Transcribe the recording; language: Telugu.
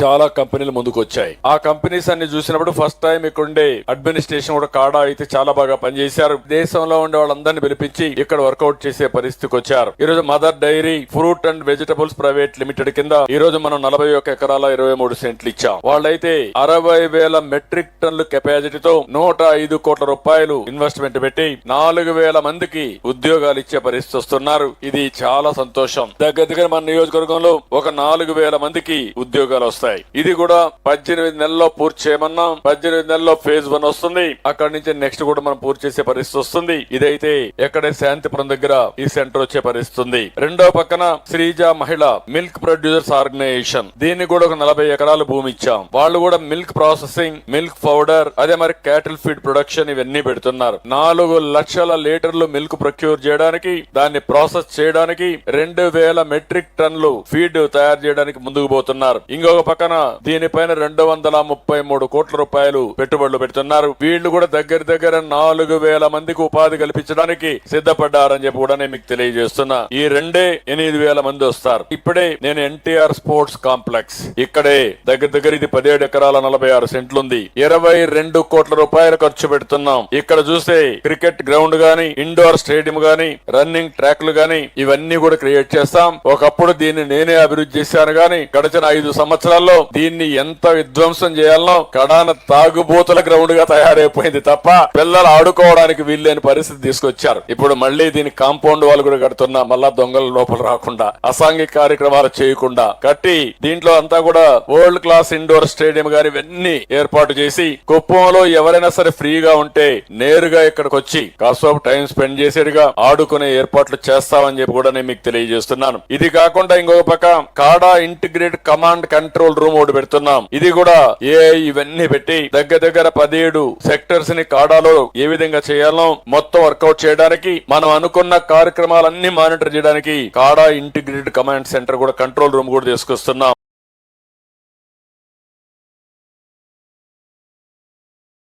చాలా కంపెనీలు ముందుకు వచ్చాయి ఆ కంపెనీస్ అన్ని చూసినప్పుడు ఫస్ట్ టైం ఇక్కడుండే అడ్మినిస్ట్రేషన్ కూడా కాడా అయితే చాలా బాగా పనిచేశారు. దేశంలో ఉండే వాళ్ళందరినీ పిలిపించి ఇక్కడ వర్కౌట్ చేసే పరిస్థితికి వచ్చారు ఈ రోజు Mother Dairy fruit and vegetables private limited కింద ఈ రోజు మనం నలభై ఒక ఎకరాల ఇరవై మూడు సెంట్లు ఇచ్చాం. వాళ్ళైతే అరవై వేల మెట్రిక్ టన్నుల కెపాసిటీతో నూట ఐదు కోట్ల రూపాయలు ఇన్వెస్ట్మెంట్ పెట్టి నాలుగు వేల మందికి ఉద్యోగాలు ఇచ్చే పరిస్థితి వస్తున్నారు. ఇది చాలా సంతోషం. దగ్గర దగ్గర మన నియోజకవర్గంలో ఒక నాలుగు వేల మందికి ఉద్యోగాలు వస్తాయి. ఇది కూడా పద్దెనిమిది నెలల్లో పూర్తి చేయమన్నాం. పద్దెనిమిది నెలల్లో ఫేజ్ వన్ వస్తుంది. అక్కడ నుంచి నెక్స్ట్ కూడా మనం పూర్తి చేసే పరిస్థితి వస్తుంది. ఇదైతే ఎక్కడే శాంతిపురం దగ్గర ఈ సెంటర్ వచ్చే పరిస్థితి ఉంది రెండో పక్కన శ్రీజ మహిళ మిల్క్ ప్రొడ్యూసర్స్ ఆర్గనైజేషన్. దీన్ని కూడా ఒక నలభై ఎకరాలు భూమి ఇచ్చాం. వాళ్ళు కూడా మిల్క్ ప్రాసెసింగ్ మిల్క్ పౌడర్ అదే మరి క్యాటిల్ ఫీడ్ ప్రొడక్షన్ ఇవన్నీ పెడుతున్నారు. నాలుగు లక్షల లీటర్లు మిల్క్ ప్రొక్యూర్ చేయడానికి దాన్ని ప్రాసెస్ చేయడానికి రెండు వేల మెట్రిక్ టన్లు ఫీడ్ తయారు చేయడానికి ముందుకు పోతున్నారు. ఇంకొక పక్కన దీనిపైన రెండు వందల ముప్పై మూడు కోట్ల రూపాయలు పెట్టుబడులు పెడుతున్నారు. వీళ్ళు కూడా దగ్గర దగ్గర నాలుగు వేల మందికి ఉపాధి కల్పించడానికి సిద్ధపడ్డారని చెప్పి కూడా నేను మీకు తెలియజేస్తున్నా. ఈ రెండే ఎనిమిది వేల మంది వస్తారు. ఇప్పుడే నేను ఎన్టీఆర్ స్పోర్ట్స్ కాంప్లెక్స్. ఇక్కడే దగ్గర దగ్గర ఇది పదిహేడు ఎకరాల నలభై ఆరు సెంట్లు ఉంది ఇరవై రెండు కోట్ల రూపాయలు ఖర్చు పెడుతున్నాం. ఇక్కడ చూస్తే క్రికెట్ గ్రౌండ్ గాని ఇండోర్ స్టేడియం గాని రన్నింగ్ ట్రాక్లు గాని ఇవన్నీ కూడా క్రియేట్ చేస్తాం. ఒకప్పుడు దీన్ని నేనే అభివృద్ధి చేశాను గాని గడిచిన ఐదు సంవత్సరాల్లో దీన్ని ఎంత విధ్వంసం చేయాలనో కడాన తాగుబోతుల గ్రౌండ్గా తయారైపోయింది తప్ప పిల్లలు ఆడుకోవడానికి వీల్లేని పరిస్థితి తీసుకొచ్చారు. ఇప్పుడు మళ్ళీ దీని కాంపౌండ్ వాళ్ళు కూడా కడుతున్నా మళ్ళా దొంగల లోపల రాకుండా అసాంఘిక కార్యక్రమాలు చేయకుండా కట్టి దీంట్లో అంతా కూడా వరల్డ్ క్లాస్ ఇండోర్ స్టేడియం గాని ఇవన్నీ ఏర్పాటు చేసి కుప్పంలో ఎవరైనా సరే ఫ్రీగా ఉంటే నేరుగా ఇక్కడికి వచ్చి కాసేపు టైం స్పెండ్ చేసేట్టుగా ఆడుకునే ఏర్పాట్లు చేస్తామని చెప్పి కూడా నేను మీకు తెలియజేస్తున్నాను. ఇది కాకుండా ఇంకొక పక్క కాడా integrate command control control room ఒకటి పెడుతున్నాం. ఇది కూడా ఏ ఇవన్నీ పెట్టి దగ్గర దగ్గర పదిహేడు సెక్టర్స్ని కాడాలో ఏ విధంగా చేయాలో మొత్తం వర్కౌట్ చేయడానికి మనం అనుకున్న కార్యక్రమాలన్నీ మానిటర్ చేయడానికి కాడా ఇంటిగ్రేటెడ్ కమాండ్ సెంటర్ కూడా కంట్రోల్ రూమ్ కూడా తీసుకొస్తున్నాం.